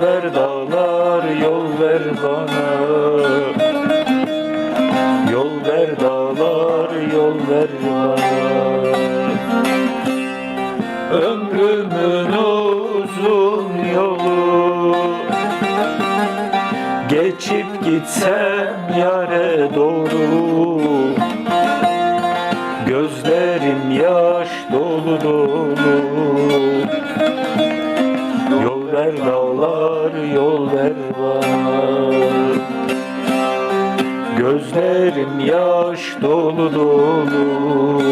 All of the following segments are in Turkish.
ver dağlar yol ver bana. Yol ver dağlar yol ver bana. Ömrümün uzun yolu. Geçip gitsem yare doğru. Gözlerim yaş dolu dolu ver dağlar yol ver bana Gözlerim yaş dolu dolu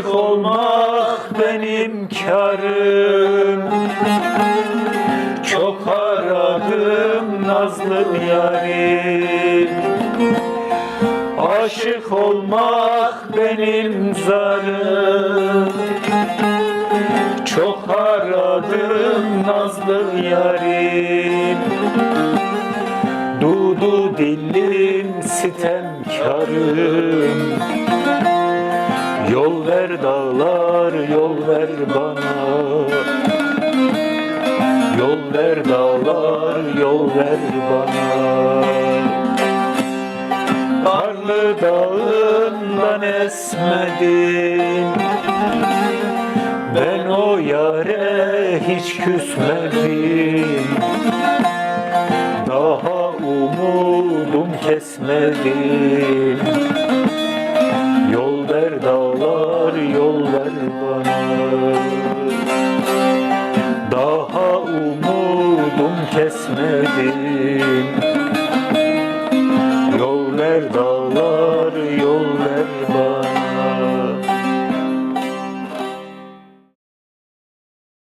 Aşık olmak benim karım Çok aradım nazlı yarim. Aşık olmak benim zarım. Çok aradım nazlı yarim. Dudu dillim sitemkarım Yol ver dağlar yol ver bana. Yol ver dağlar yol ver bana. Karlı dağından esmedim Ben o yare hiç küsmedim. Daha umudum kesmedim umudum kesmedim. Yol ver dağlar